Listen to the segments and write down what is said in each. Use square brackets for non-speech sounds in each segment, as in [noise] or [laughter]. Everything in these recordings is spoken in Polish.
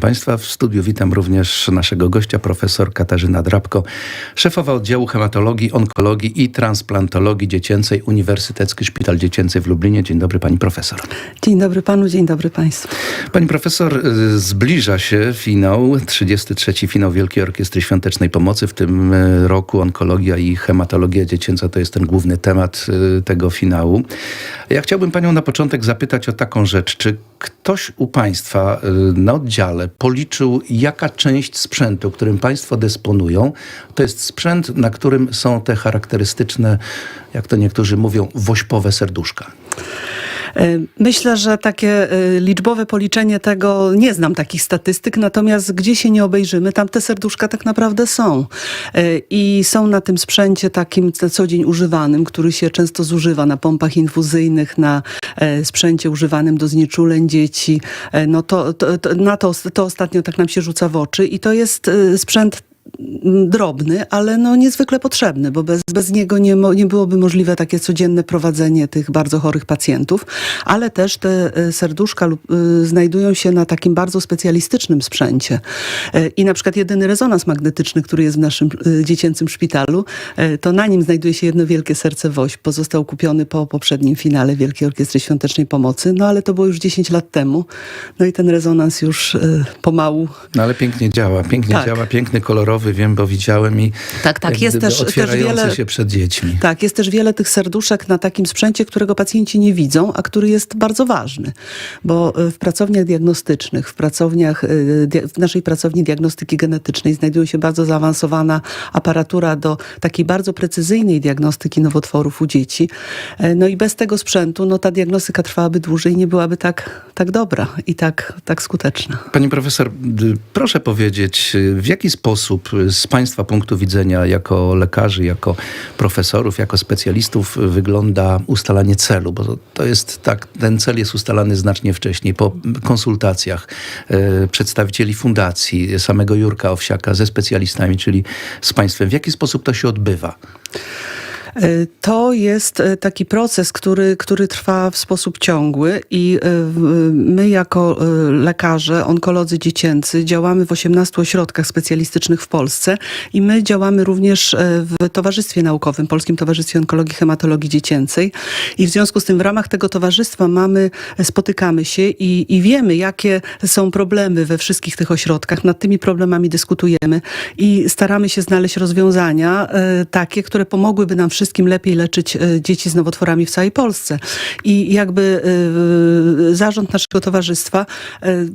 Państwa. W studiu witam również naszego gościa, profesor Katarzyna Drabko, szefowa oddziału hematologii, onkologii i transplantologii dziecięcej Uniwersytecki Szpital Dziecięcy w Lublinie. Dzień dobry pani profesor. Dzień dobry panu, dzień dobry państwu. Pani profesor, y, zbliża się finał, 33. finał Wielkiej Orkiestry Świątecznej Pomocy. W tym y, roku onkologia i hematologia dziecięca to jest ten główny temat y, tego finału. Ja chciałbym panią na początek zapytać o taką rzecz. Czy ktoś u państwa na oddziale policzył, jaka część sprzętu, którym państwo dysponują, to jest sprzęt, na którym są te charakterystyczne, jak to niektórzy mówią, wośpowe serduszka? E, myślę, że takie e, liczbowe policzenie tego, nie znam takich statystyk, natomiast gdzie się nie obejrzymy, tam te serduszka tak naprawdę są. E, I są na tym sprzęcie takim na co dzień używanym, który się często zużywa na pompach infuzyjnych, na sprzęcie używanym do znieczuleń dzieci. No to, to, to na to, to ostatnio tak nam się rzuca w oczy i to jest sprzęt drobny, ale no niezwykle potrzebny, bo bez, bez niego nie, nie byłoby możliwe takie codzienne prowadzenie tych bardzo chorych pacjentów, ale też te e, serduszka lub, y, znajdują się na takim bardzo specjalistycznym sprzęcie. Y, I na przykład jedyny rezonans magnetyczny, który jest w naszym dziecięcym szpitalu, to na nim znajduje się jedno wielkie serce woś. Pozostał kupiony po poprzednim finale Wielkiej Orkiestry Świątecznej Pomocy, no ale to było już 10 lat temu. No i ten rezonans już pomału... No ale pięknie działa, pięknie tak. działa, piękny, kolorowy wiem, bo widziałem i tak, tak, jest też, też wiele, się przed dziećmi. Tak, jest też wiele tych serduszek na takim sprzęcie, którego pacjenci nie widzą, a który jest bardzo ważny, bo e, w pracowniach diagnostycznych, w pracowniach, e, w naszej pracowni diagnostyki genetycznej znajduje się bardzo zaawansowana aparatura do takiej bardzo precyzyjnej diagnostyki nowotworów u dzieci. E, no i bez tego sprzętu, no ta diagnostyka trwałaby dłużej i nie byłaby tak, tak dobra i tak, tak skuteczna. Pani profesor, proszę powiedzieć, w jaki sposób z Państwa punktu widzenia, jako lekarzy, jako profesorów, jako specjalistów, wygląda ustalanie celu? Bo to jest tak, ten cel jest ustalany znacznie wcześniej, po konsultacjach e, przedstawicieli fundacji, samego Jurka Owsiaka ze specjalistami, czyli z Państwem. W jaki sposób to się odbywa? E, to jest e, taki proces, który, który trwa w sposób ciągły i e, my jako lekarze, onkolodzy dziecięcy działamy w 18 ośrodkach specjalistycznych w Polsce i my działamy również w Towarzystwie Naukowym, Polskim Towarzystwie Onkologii Hematologii Dziecięcej i w związku z tym w ramach tego towarzystwa mamy, spotykamy się i, i wiemy, jakie są problemy we wszystkich tych ośrodkach. Nad tymi problemami dyskutujemy i staramy się znaleźć rozwiązania takie, które pomogłyby nam wszystkim wszystkim lepiej leczyć e, dzieci z nowotworami w całej Polsce. I jakby e, zarząd naszego towarzystwa e,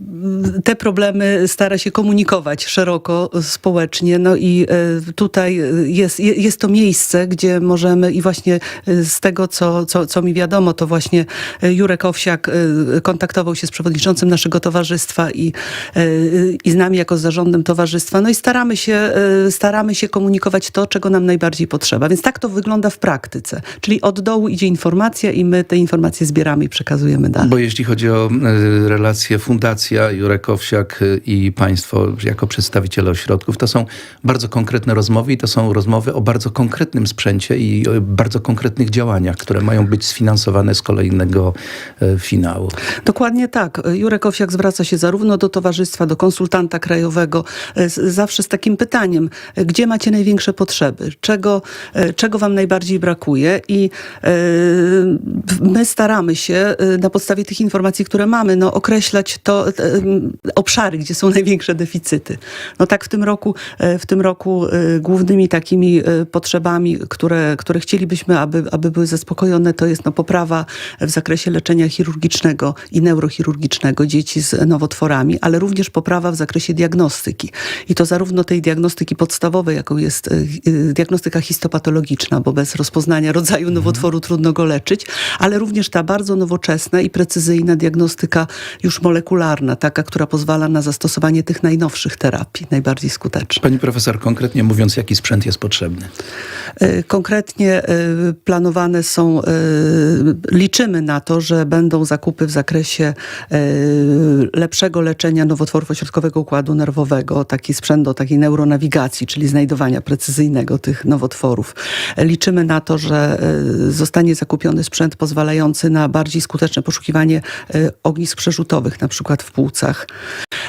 te problemy stara się komunikować szeroko, społecznie. No i tutaj jest, jest to miejsce, gdzie możemy i właśnie z tego, co, co, co mi wiadomo, to właśnie Jurek Owsiak kontaktował się z przewodniczącym naszego towarzystwa i, i z nami jako z zarządem towarzystwa. No i staramy się, staramy się komunikować to, czego nam najbardziej potrzeba. Więc tak to wygląda wygląda w praktyce. Czyli od dołu idzie informacja i my te informacje zbieramy i przekazujemy dalej. Bo jeśli chodzi o e, relacje Fundacja, Jurek Owsiak e, i państwo jako przedstawiciele ośrodków, to są bardzo konkretne rozmowy i to są rozmowy o bardzo konkretnym sprzęcie i bardzo konkretnych działaniach, które mają być sfinansowane z kolejnego e, finału. Dokładnie tak. Jurek Owsiak zwraca się zarówno do towarzystwa, do konsultanta krajowego, zawsze z takim pytaniem, gdzie macie największe potrzeby, czego, czego wam najbardziej brakuje i e, my staramy się e, na podstawie tych informacji, które mamy, no, określać to e, obszary, gdzie są [laughs] największe deficyty. No tak w tym roku, w tym roku głównymi takimi potrzebami, które, które chcielibyśmy, aby, aby były zaspokojone, to jest no, poprawa w zakresie leczenia chirurgicznego i neurochirurgicznego dzieci z nowotworami, ale również poprawa w zakresie diagnostyki. I to zarówno tej diagnostyki podstawowej, jaką jest diagnostyka histopatologiczna, bo bez rozpoznania rodzaju nowotworu trudno go leczyć, ale również ta bardzo nowoczesna i precyzyjna diagnostyka już molekularna, taka, która pozwala na zastosowanie tych najnowszych terapii, najbardziej skutecznych. Pani profesor, konkretnie mówiąc, jaki sprzęt jest potrzebny? E, konkretnie e, planowane są, e, liczymy na to, że będą zakupy w zakresie lepszego leczenia nowotworów ośrodkowego układu nerwowego, taki sprzęt do takiej neuronawigacji, czyli znajdowania precyzyjnego tych nowotworów liczymy na to, że e, zostanie zakupiony sprzęt pozwalający na bardziej skuteczne poszukiwanie e, ognisk przerzutowych, na przykład w płucach.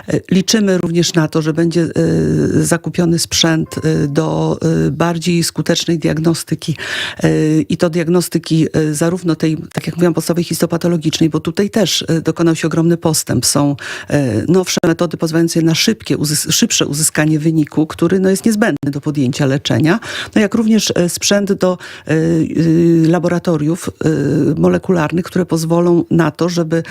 E, Liczymy również na to, że będzie zakupiony sprzęt do bardziej skutecznej diagnostyki i to diagnostyki zarówno tej, tak jak mówiłam, podstawowej histopatologicznej, bo tutaj też dokonał się ogromny postęp. Są nowsze metody pozwalające na szybkie, szybsze uzyskanie wyniku, który no, jest niezbędny do podjęcia leczenia, no, jak również sprzęt do e, e, laboratoriów e, molekularnych, które pozwolą na to, żeby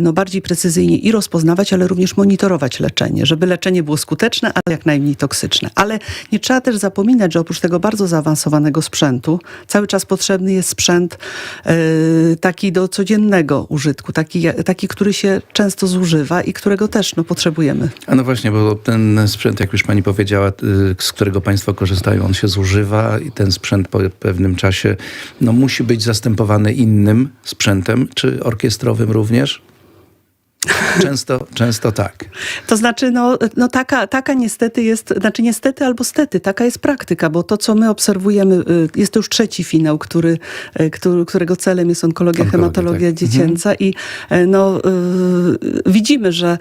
no, bardziej precyzyjnie i rozpoznawać, ale również monitorować leczenie, żeby leczenie było skuteczne, ale jak najmniej toksyczne. Ale nie trzeba też zapominać, że oprócz tego bardzo zaawansowanego sprzętu, cały czas potrzebny jest sprzęt taki do codziennego użytku, taki, taki, który się często zużywa i którego też no, potrzebujemy. A no właśnie, bo ten sprzęt, jak już pani powiedziała, y, z którego państwo korzystają, on się zużywa i ten sprzęt pewnym czasie no, musi być zastępowany innym sprzętem, czy orkiestrowym również? Często, często tak. To znaczy, no, no taka, taka niestety jest, znaczy niestety albo stety, taka jest praktyka, bo to, co my obserwujemy, y, jest to już trzeci finał, który, y, który, którego celem jest onkologia, Onkologia, hematologia tak. dziecięca i y, no, widzimy, że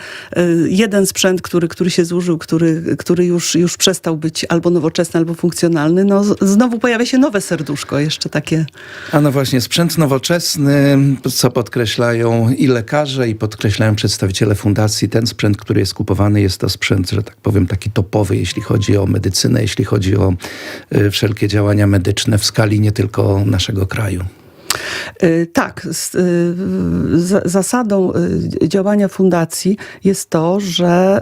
jeden sprzęt, który, który się zużył, który, który już, już przestał być albo nowoczesny, albo funkcjonalny, no, znowu pojawia się nowe serduszko, jeszcze takie A no właśnie, sprzęt nowoczesny, co podkreślają i lekarze, i podkreślają przedstawiciele fundacji, ten sprzęt, który jest kupowany, jest to sprzęt, że tak powiem, taki topowy, jeśli chodzi o medycynę, jeśli chodzi o y, wszelkie działania medyczne w skali nie tylko naszego kraju. Y, Tak, z- y, za- zasadą y, działania fundacji jest to, że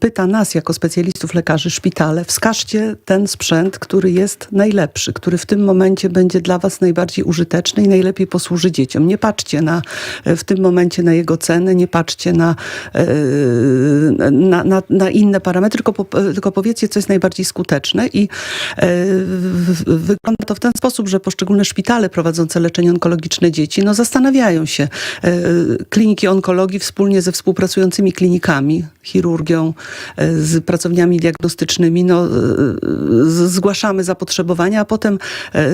pyta nas jako specjalistów lekarzy szpitale, wskażcie ten sprzęt, który jest najlepszy, który w tym momencie będzie dla was najbardziej użyteczny i najlepiej posłuży dzieciom. Nie patrzcie na, w tym momencie na jego cenę, nie patrzcie na, y, na, na, na inne parametry, tylko, po, tylko powiedzcie, co jest najbardziej skuteczne i e, wygląda to w ten sposób, że poszczególne szpitale prowadzące leczenie onkologiczne dzieci no, zastanawiają się. E, Kliniki onkologii wspólnie ze współpracującymi klinikami, chirurgią, e, z pracowniami diagnostycznymi, no, e, zgłaszamy zapotrzebowania, a potem e,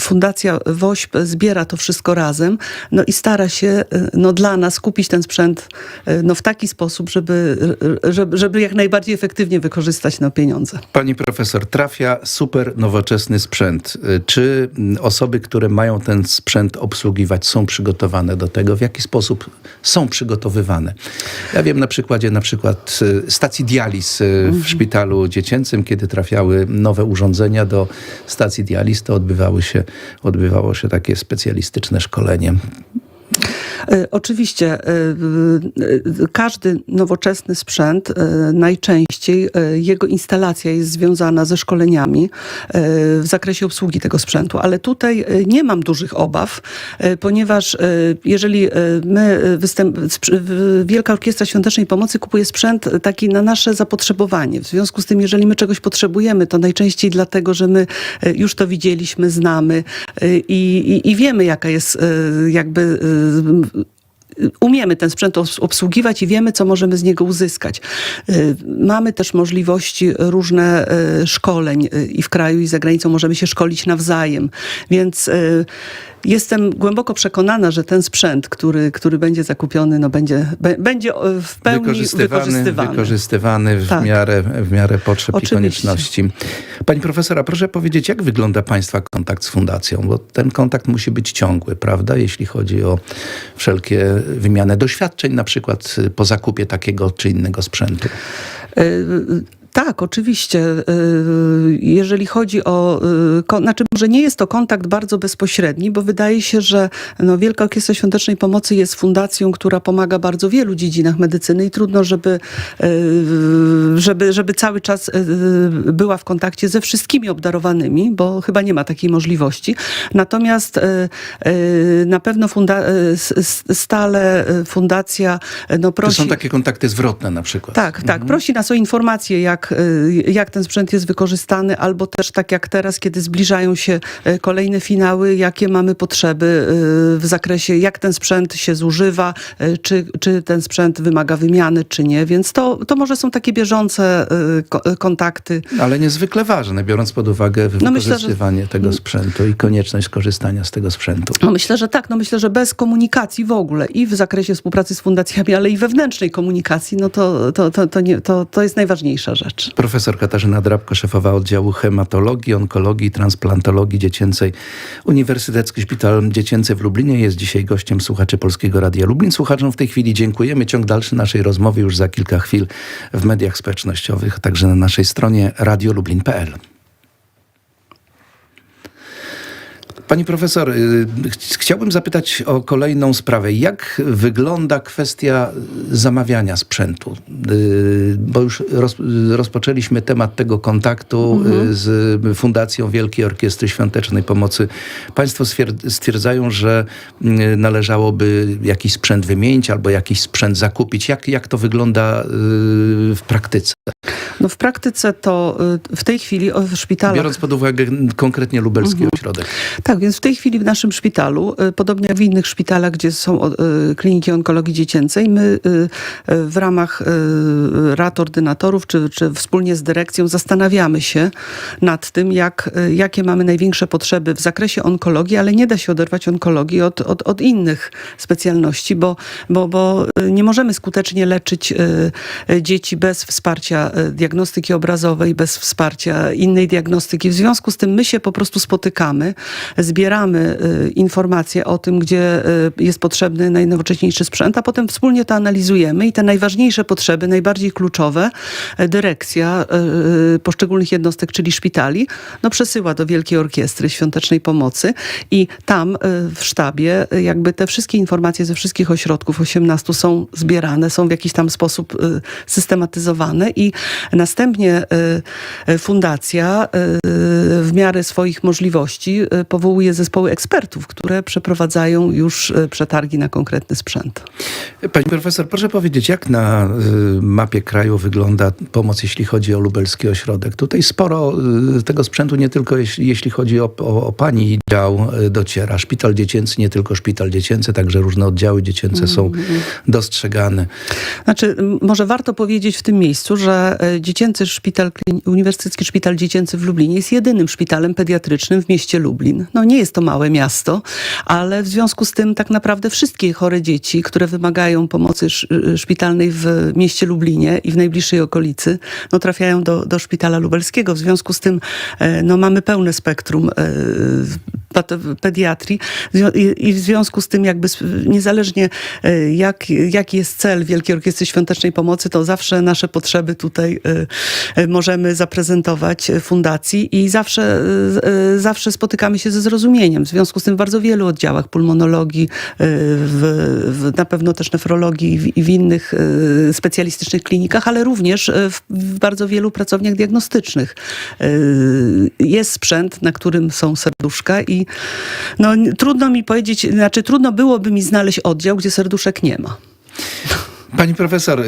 Fundacja WOŚP zbiera to wszystko razem no, i stara się e, no, dla nas kupić ten sprzęt e, no, w taki sposób, żeby, żeby, żeby jak najbardziej efektywnie wykorzystać no, pieniądze. Pani profesor, trafia super nowoczesny sprzęt. Czy osoby, które mają ten sprzęt obsługiwać, są przygotowane do tego? W jaki sposób są przygotowywane? Ja wiem na przykładzie na przykład y, stacji dializ y, w szpitalu dziecięcym, kiedy trafiały nowe urządzenia do stacji dializ, to odbywały się, odbywało się takie specjalistyczne szkolenie. E, Oczywiście e, e, każdy nowoczesny sprzęt, najczęściej jego instalacja jest związana ze szkoleniami w zakresie obsługi tego sprzętu, ale tutaj nie mam dużych obaw, ponieważ jeżeli my występ, Wielka Orkiestra Świątecznej Pomocy kupuje sprzęt taki na nasze zapotrzebowanie. W związku z tym, jeżeli my czegoś potrzebujemy, to najczęściej dlatego, że my już to widzieliśmy, znamy i, i, i wiemy, jaka jest jakby umiemy ten sprzęt obs- obsługiwać i wiemy, co możemy z niego uzyskać. Y, Mamy też możliwości różne y, szkoleń y, i w kraju, i za granicą możemy się szkolić nawzajem. Więc jestem głęboko przekonana, że ten sprzęt, który, który będzie zakupiony, no będzie, będzie y, w pełni wykorzystywany, wykorzystywany. wykorzystywany w, Tak. miarę, w miarę potrzeb i Oczywiście. konieczności. Pani profesora, proszę powiedzieć, jak wygląda Państwa kontakt z fundacją? Bo ten kontakt musi być ciągły, prawda? Jeśli chodzi o wszelkie wymianę doświadczeń, na przykład y, po zakupie takiego czy innego sprzętu. Y, Tak, oczywiście. Y, Jeżeli chodzi o. y, Znaczy, może nie jest to kontakt bardzo bezpośredni, bo wydaje się, że no, Wielka Orkiestra Świątecznej Pomocy jest fundacją, która pomaga bardzo wielu dziedzinach medycyny i trudno, żeby, y, żeby, żeby cały czas była w kontakcie ze wszystkimi obdarowanymi, bo chyba nie ma takiej możliwości. Natomiast na pewno funda- stale fundacja no, To prosi. są takie kontakty zwrotne na przykład. Tak, tak. Prosi nas o informacje, jak, jak, y, jak ten sprzęt jest wykorzystany, albo też tak jak teraz, kiedy zbliżają się y, kolejne finały, jakie mamy potrzeby y, w zakresie, jak ten sprzęt się zużywa, czy, czy ten sprzęt wymaga wymiany, czy nie. Więc to, to może są takie bieżące ko- kontakty. Ale niezwykle ważne, biorąc pod uwagę No myślę, że- wykorzystywanie tego sprzętu i konieczność korzystania z tego sprzętu. No myślę, że tak. No myślę, że bez komunikacji w ogóle i w zakresie współpracy z fundacjami, ale i wewnętrznej komunikacji, no to, to, to, to, nie, to, to jest najważniejsza rzecz. Profesor Katarzyna Drabko, szefowa oddziału hematologii, onkologii i transplantologii dziecięcej Uniwersytecki Szpital Dziecięcy w Lublinie jest dzisiaj gościem słuchaczy Polskiego Radia Lublin. Słuchaczom w tej chwili dziękujemy. Ciąg dalszy naszej rozmowy już za kilka chwil w mediach społecznościowych, także na naszej stronie radiolublin.pl. Pani profesor, y, ch- chciałbym zapytać o kolejną sprawę. Jak wygląda kwestia zamawiania sprzętu? Y, Bo już roz, rozpoczęliśmy temat tego kontaktu y, z Fundacją Wielkiej Orkiestry Świątecznej Pomocy. Państwo stwier- stwierdzają, że należałoby jakiś sprzęt wymienić albo jakiś sprzęt zakupić. Jak, jak to wygląda w praktyce? No w praktyce to y, w tej chwili o, w szpitalach... Biorąc pod uwagę konkretnie lubelski ośrodek. Tak, więc w tej chwili w naszym szpitalu, y, podobnie jak w innych szpitalach, gdzie są y, kliniki onkologii dziecięcej, my w ramach rad ordynatorów, czy, czy wspólnie z dyrekcją zastanawiamy się nad tym, jak, jakie mamy największe potrzeby w zakresie onkologii, ale nie da się oderwać onkologii od, od, od innych specjalności, bo, bo, bo nie możemy skutecznie leczyć dzieci bez wsparcia y, diagnostyki obrazowej, bez wsparcia innej diagnostyki. W związku z tym my się po prostu spotykamy, zbieramy y, informacje o tym, gdzie y, jest potrzebny najnowocześniejszy sprzęt, a potem wspólnie to analizujemy i te najważniejsze potrzeby, najbardziej kluczowe, y, dyrekcja y, poszczególnych jednostek, czyli szpitali, no przesyła do Wielkiej Orkiestry Świątecznej Pomocy i tam w sztabie jakby te wszystkie informacje ze wszystkich ośrodków, 18 są zbierane, są w jakiś tam sposób systematyzowane i następnie y, y, fundacja y, w miarę swoich możliwości powołuje zespoły ekspertów, które przeprowadzają już przetargi na konkretny sprzęt. Pani profesor, proszę powiedzieć, jak na mapie kraju wygląda pomoc, jeśli chodzi o lubelski ośrodek? Tutaj sporo tego sprzętu, nie tylko jeśli, jeśli chodzi o, o, o pani dział, dociera. Szpital dziecięcy, nie tylko szpital dziecięcy, także różne oddziały dziecięce są dostrzegane. Znaczy, może warto powiedzieć w tym miejscu, że e, dziecięcy szpital, Uniwersytecki Szpital Dziecięcy w Lublinie jest jedynym szpitalem pediatrycznym w mieście Lublin. No nie jest to małe miasto, ale w związku z tym tak naprawdę wszystkie chore dzieci, które wymagają pomocy sz- szpitalnej w mieście Lublinie i w najbliższej okolicy, no trafiają do, do szpitala lubelskiego. W związku z tym e, no, mamy pełne spektrum e, pediatrii i, w związku z tym jakby niezależnie e, jak, jaki jest cel Wielkiej Orkiestry Świątecznej Pomocy, to zawsze nasze potrzeby tutaj możemy zaprezentować fundacji i zawsze, e, e, zawsze spotykamy się ze zrozumieniem. W związku z tym w bardzo wielu oddziałach pulmonologii, w, w, na pewno też nefrologii i w, w innych specjalistycznych klinikach, ale również w, w bardzo wielu pracowniach diagnostycznych jest sprzęt, na którym są serduszka i no, trudno mi powiedzieć, znaczy trudno byłoby mi znaleźć oddział, gdzie serduszek nie ma. Pani profesor, y,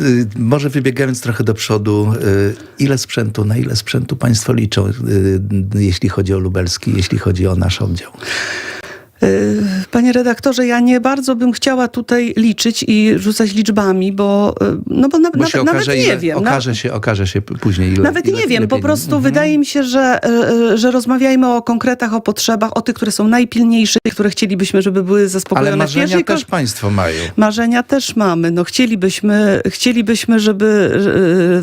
y, może wybiegając trochę do przodu, y, ile sprzętu, na ile sprzętu państwo liczą, jeśli chodzi o lubelski, jeśli chodzi o nasz oddział? Y, Panie redaktorze, ja nie bardzo bym chciała tutaj liczyć i rzucać liczbami, bo, y, no bo na, Bo nawet, się nawet nie ile, wiem. Na- okaże, się, okaże się później, ile Nawet ile, nie wiem, po prostu Mhm. wydaje mi się, że, y, że rozmawiajmy o konkretach, o potrzebach, o tych, które są najpilniejsze, które chcielibyśmy, żeby były zaspokojone Ale marzenia pierwszej też państwo mają. Marzenia też mamy. No chcielibyśmy, chcielibyśmy żeby,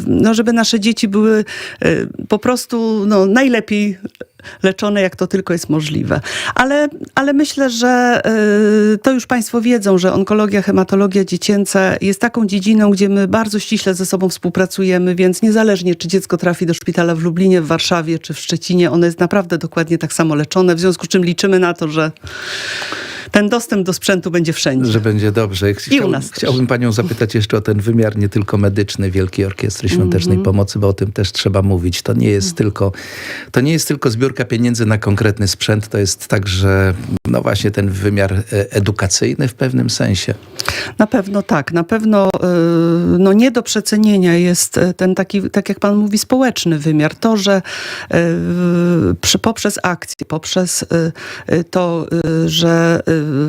no żeby nasze dzieci były po prostu no, najlepiej leczone, jak to tylko jest możliwe. Ale, ale myślę, że e, to już Państwo wiedzą, że onkologia, hematologia dziecięca jest taką dziedziną, gdzie my bardzo ściśle ze sobą współpracujemy, więc niezależnie, czy dziecko trafi do szpitala w Lublinie, w Warszawie czy w Szczecinie, ono jest naprawdę dokładnie tak samo leczone, w związku z czym liczymy na to, że ten dostęp do sprzętu będzie wszędzie. Że będzie dobrze. Chciałbym, nas też. chciałbym panią zapytać jeszcze o ten wymiar nie tylko medyczny Wielkiej Orkiestry Świątecznej Mhm. Pomocy, bo o tym też trzeba mówić. To nie jest tylko, to nie jest tylko zbiórka pieniędzy na konkretny sprzęt, to jest także no właśnie ten wymiar e, edukacyjny w pewnym sensie. Na pewno tak, na pewno y, no nie do przecenienia jest y, ten taki, tak jak pan mówi, społeczny wymiar. To, że przy, poprzez akcje, poprzez to, że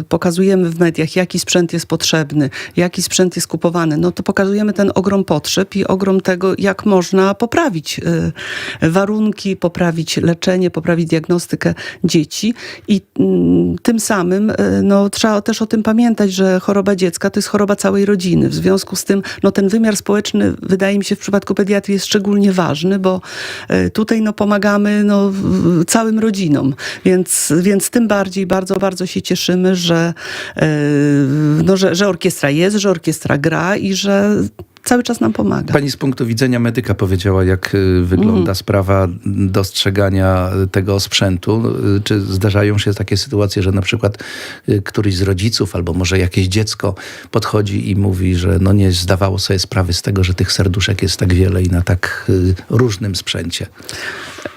pokazujemy w mediach, jaki sprzęt jest potrzebny, jaki sprzęt jest kupowany, no to pokazujemy ten ogrom potrzeb i ogrom tego, jak można poprawić y, warunki, poprawić leczenie, poprawić diagnostykę dzieci. I mm, tym samym y, no, trzeba też o tym pamiętać, że choroba dziecka to jest choroba całej rodziny. W związku z tym no, ten wymiar społeczny wydaje mi się w przypadku pediatrii jest szczególnie ważny, bo y, tutaj no, pomagamy no, całym rodzinom, więc, więc tym bardziej bardzo, bardzo się cieszymy, że, y, no, że, że orkiestra jest, że orkiestra gra i że cały czas nam pomaga. Pani z punktu widzenia medyka powiedziała, jak y, wygląda Mhm. sprawa dostrzegania tego sprzętu. Y, Czy zdarzają się takie sytuacje, że na przykład y, któryś z rodziców albo może jakieś dziecko podchodzi i mówi, że no nie zdawało sobie sprawy z tego, że tych serduszek jest tak wiele i na tak różnym sprzęcie.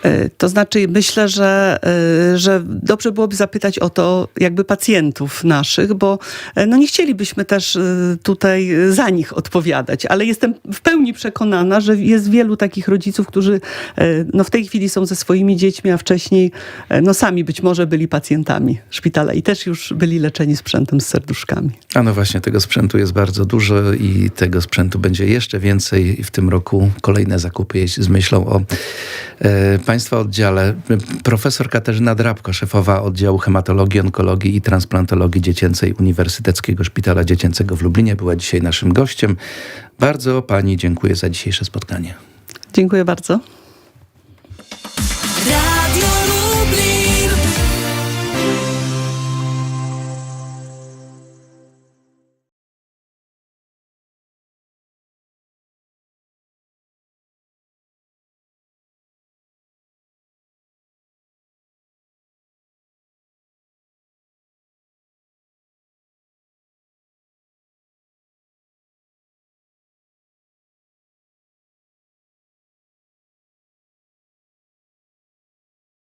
E, To znaczy, myślę, że, e, że dobrze byłoby zapytać o to jakby pacjentów naszych, bo e, no nie chcielibyśmy też tutaj za nich odpowiadać, ale jestem w pełni przekonana, że jest wielu takich rodziców, którzy e, no w tej chwili są ze swoimi dziećmi, a wcześniej e, no sami być może byli pacjentami szpitala i też już byli leczeni sprzętem z serduszkami. A no właśnie, tego sprzętu jest bardzo dużo i tego sprzętu będzie jeszcze więcej. W tym roku kolejne zakupy z myślą o e, Państwa oddziale. Profesor Katarzyna Drabko, szefowa oddziału hematologii, onkologii i transplantologii dziecięcej Uniwersyteckiego Szpitala Dziecięcego w Lublinie, była dzisiaj naszym gościem. Bardzo Pani dziękuję za dzisiejsze spotkanie. Dziękuję bardzo.